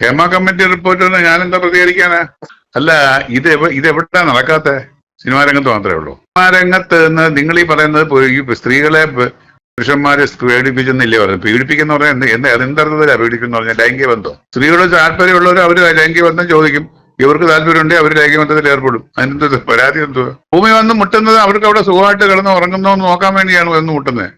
Hema committee റിപ്പോർട്ടിന് ഞാൻ എന്താ പ്രതികരിക്കാനാ? അല്ല ഇത് ഇതെവിടാ നടക്കാത്ത? സിനിമാ രംഗത്ത് മാത്രമേ ഉള്ളൂ. സിനിമാ രംഗത്ത് നിന്ന് നിങ്ങൾ ഈ പറയുന്നത് സ്ത്രീകളെ പുരുഷന്മാരെ പീഡിപ്പിച്ചെന്നില്ലേ പറയുന്നത്? പീഡിപ്പിക്കുന്ന പറഞ്ഞാൽ എന്ത് എന്ത് പീഡിപ്പിക്കുന്ന പറഞ്ഞാൽ ലൈംഗിക ബന്ധം? സ്ത്രീകളോട് താല്പര്യമുള്ളവർ അവർ ലൈംഗിക ബന്ധം ചോദിക്കും. ഇവർക്ക് താല്പര്യമുണ്ടെങ്കിൽ അവർ ലൈംഗിക ബന്ധത്തിൽ ഏർപ്പെടും. അതിനെന്ത് പരാതി എന്തുവാ? ഭൂമി വന്ന് മുട്ടുന്നത് അവർക്ക് അവിടെ സുഖമായിട്ട് കിടന്ന് ഉറങ്ങുന്നോ നോക്കാൻ വേണ്ടിയാണ് വന്ന് മുട്ടുന്നത്?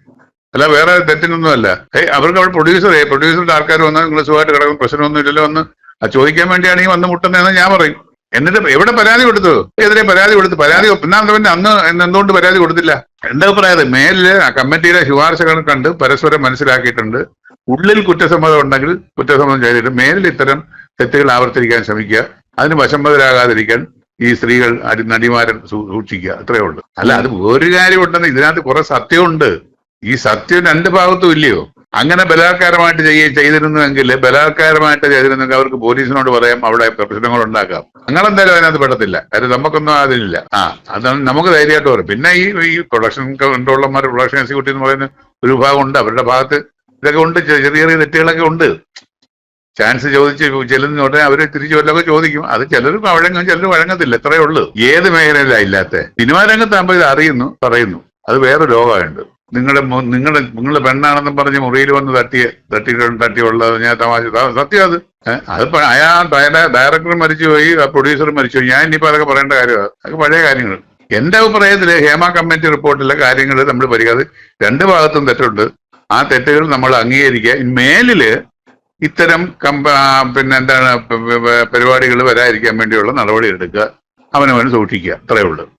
അല്ല വേറെ തെറ്റിനൊന്നും അല്ല ഏയ് അവർക്ക് അവിടെ പ്രൊഡ്യൂസർ പ്രൊഡ്യൂസറിന്റെ ആൾക്കാർ വന്നാൽ നിങ്ങൾ സുഖമായിട്ട് കിടക്കും പ്രശ്നമൊന്നും ഇല്ലല്ലോ അത് ചോദിക്കാൻ വേണ്ടിയാണ് ഈ വന്ന് മുട്ടുന്നതെന്ന് ഞാൻ പറയും. എന്നിട്ട് എവിടെ പരാതി കൊടുത്തു എതിരെ പരാതി കൊടുത്തു പരാതി ഒന്നാമത്തെ അന്ന് എന്തുകൊണ്ട് പരാതി കൊടുത്തില്ല? എന്താ പറയാതെ മേലിൽ ആ കമ്മിറ്റിയിലെ ശുപാർശകൾ കണ്ട് പരസ്പരം മനസ്സിലാക്കിയിട്ടുണ്ട്. ഉള്ളിൽ കുറ്റസമ്മതം ഉണ്ടെങ്കിൽ കുറ്റസമ്മതം ചെയ്തിട്ട് മേലിൽ ഇത്തരം തെറ്റുകൾ ആവർത്തിക്കാൻ ശ്രമിക്കുക. അതിന് വശംബദരാകാതിരിക്കാൻ ഈ സ്ത്രീകൾ സൂ- സൂക്ഷിക്കുക. അത്രേ ഉള്ളൂ. അല്ല അത് ഒരു കാര്യം ഉണ്ടെന്ന് ഇതിനകത്ത് കുറെ സത്യമുണ്ട്. ഈ സത്യം രണ്ട് ഭാഗത്തും ഇല്ലയോ? അങ്ങനെ ബലാത്കാരമായിട്ട് ചെയ്യ ചെയ്തിരുന്നുവെങ്കിൽ ബലാത്കാരമായിട്ട് ചെയ്തിരുന്നെങ്കിൽ അവർക്ക് പോലീസിനോട് പറയാം അവിടെ പ്രശ്നങ്ങൾ ഉണ്ടാക്കാം ഞങ്ങളെന്തായാലും അതിനകത്ത് പെടത്തില്ല. അത് നമുക്കൊന്നും അതിലില്ല. ആ അതാണ് നമുക്ക് ധൈര്യമായിട്ട് പറയും. പിന്നെ ഈ ഈ പ്രൊഡക്ഷൻ കൺട്രോളർമാർ പ്രൊഡക്ഷൻ എക്സിക്യൂട്ടീവ് എന്ന് പറയുന്ന ഒരു ഭാഗമുണ്ട് അവരുടെ ഭാഗത്ത് ഇതൊക്കെ ഉണ്ട്. ചെറിയ ചെറിയ തെറ്റുകളൊക്കെ ഉണ്ട്. ചാൻസ് ചോദിച്ച് ചെല്ലുന്ന ഉടനെ അവർ തിരിച്ചു വല്ലതൊക്കെ ചോദിക്കും. അത് ചിലർ വഴങ്ങും ചിലർ വഴങ്ങത്തില്ല. ഇത്രയേ ഉള്ളൂ. ഏത് മേഖലയിലാണ് ഇല്ലാത്ത? സിനിമാ രംഗത്താകുമ്പോൾ ഇത് അറിയുന്നു പറയുന്നു. അത് വേറെ ലോകമുണ്ട് നിങ്ങളുടെ നിങ്ങൾ നിങ്ങളുടെ നിങ്ങളുടെ പെണ്ണാണെന്നും പറഞ്ഞ് മുറിയിൽ വന്ന് തട്ടിയെ തട്ടിയിട്ടുണ്ട് തട്ടിയുള്ളത് ഞാൻ തമാശ സത്യം അത്. അത് അയാൾ ഡയറക്ടർ മരിച്ചുപോയി പോയി പ്രൊഡ്യൂസർ മരിച്ചുപോയി ഞാൻ ഇനിയിപ്പോ അതൊക്കെ പറയേണ്ട കാര്യമാണ് അതൊക്കെ പഴയ കാര്യങ്ങൾ എന്റെ അഭിപ്രായത്തിൽ ഹേമ കമ്മിറ്റി റിപ്പോർട്ടിലെ കാര്യങ്ങൾ നമ്മൾ പരിഗാതെ രണ്ട് ഭാഗത്തും തെറ്റുണ്ട്. ആ തെറ്റുകൾ നമ്മൾ അംഗീകരിക്കുക. മേലിൽ ഇത്തരം കമ്പ പിന്നെ എന്താണ് പരിപാടികൾ വരാതിരിക്കാൻ വേണ്ടിയുള്ള നടപടി എടുക്കുക അവനവന് സൂക്ഷിക്കുക. അത്രയേ ഉള്ളൂ.